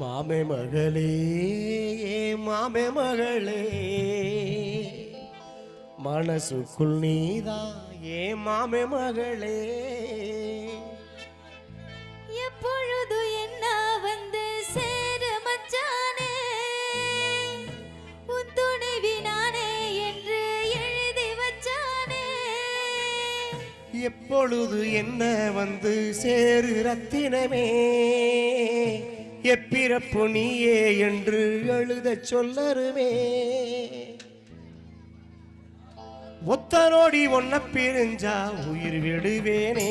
மாமே மகளே மாமே மகளே. மனசுக்குள் நீதா ஏ மாமே மகளே. எப்பொழுது என்ன வந்து சேரு மச்சானே? உன் துணைவி நானே என்று எழுதி வச்சானே. எப்பொழுது என்ன வந்து சேரு ரத்தினமே? எப்பிறப்பு நீயே என்று எழுத சொல்லருமே. ஒத்தரோடி ஒன்ன பிரிஞ்சா உயிர் விடுவேனே.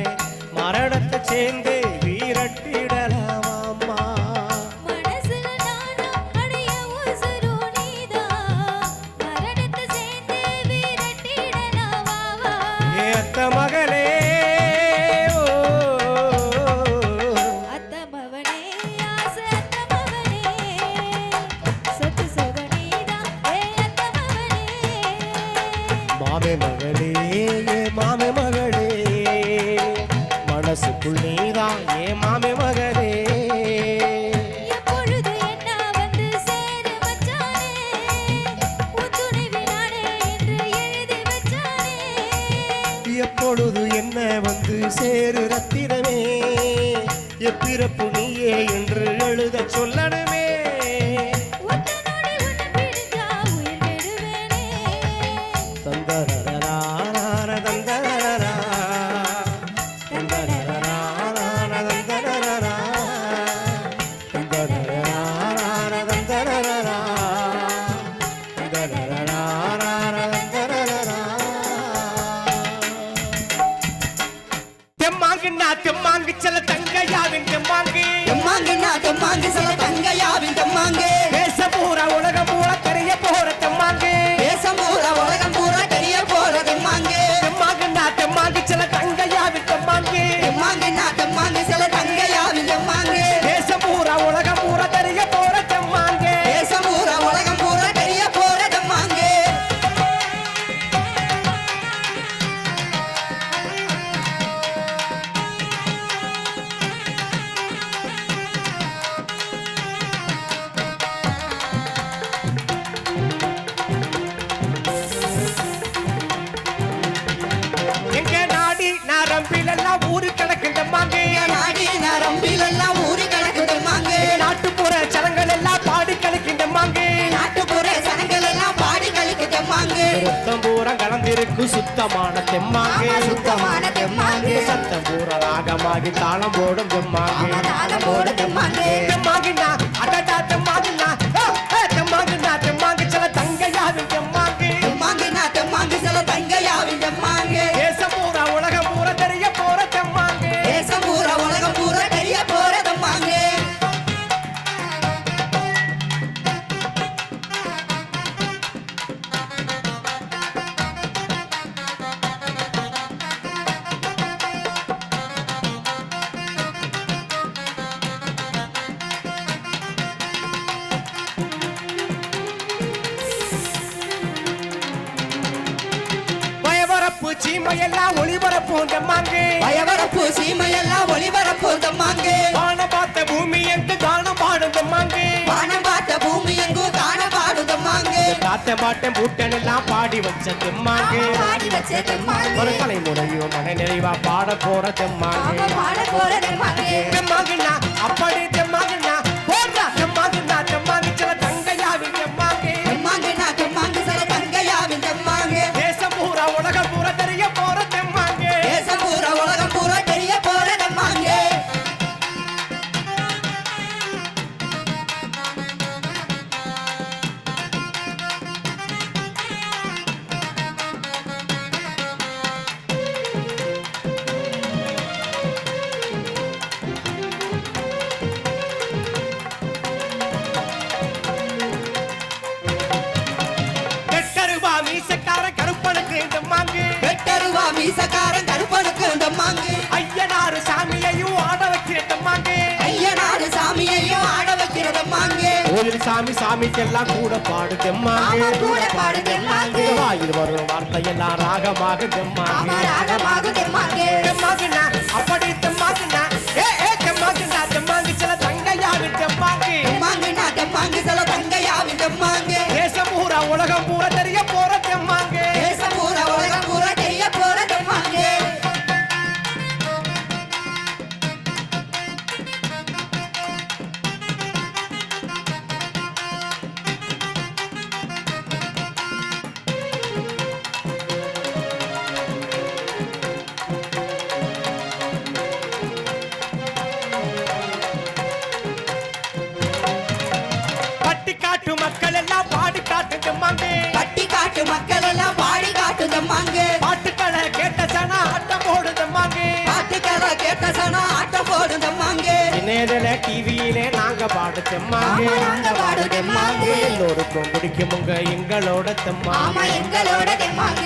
el மனசுக்குள் நீதான் ஏ மாமே மகனே. எப்பொழுது என்ன வந்து சேரு ரத்தினமே? எப்பிறப்பு நீயே என்று எழுத சொல்லணுமே. சுத்தமான தெம்மாங்கு. சுத்தமான தெம்மாங்கு. சத்தம் பூர ராகமாகி தாளம் போடும் தெம்மாங்கு. தாளம் போடும் தெம்மாங்கு. சீமையெல்லாம் ஒளிபரப்பும் தம்மாங்கு பயவரப்பு சீமையெல்லாம் ஒளிபரப்பும் தம்மாங்கு வான பார்த்த பூமி எங்கு காண பாடும் தம்மாங்கு வான பார்த்த பூமி எங்கு காண பாடும் தம்மாங்கு காத்த பாட்டம் பூட்டன் எல்லாம் பாடி வச்ச தம்மாங்கு பாடி வச்ச தம்மாங்கு ஒரு கலை முறையும் மன நிறைவா பாட போற தம்மாங்கு பாட போற தம்மாங்கு தம்மாங்குன்னா அப்படி தம்மாங்கு கோயில் சாமி சாமிக்கெல்லாம் கூட பாடு தெம்மாங்க. வாயில் வரும் வார்த்தையெல்லாம் ராகமாக தெம்மாங்க. அப்படி தெம்மாக்கு கேட்ட சனா ஆட்டம் போடுதம்மாங்கே இணையதல டிவியிலே நாங்க பாடு செம்மாங்க. நாங்க எங்களோட செம்மா எங்களோட செம்மாங்க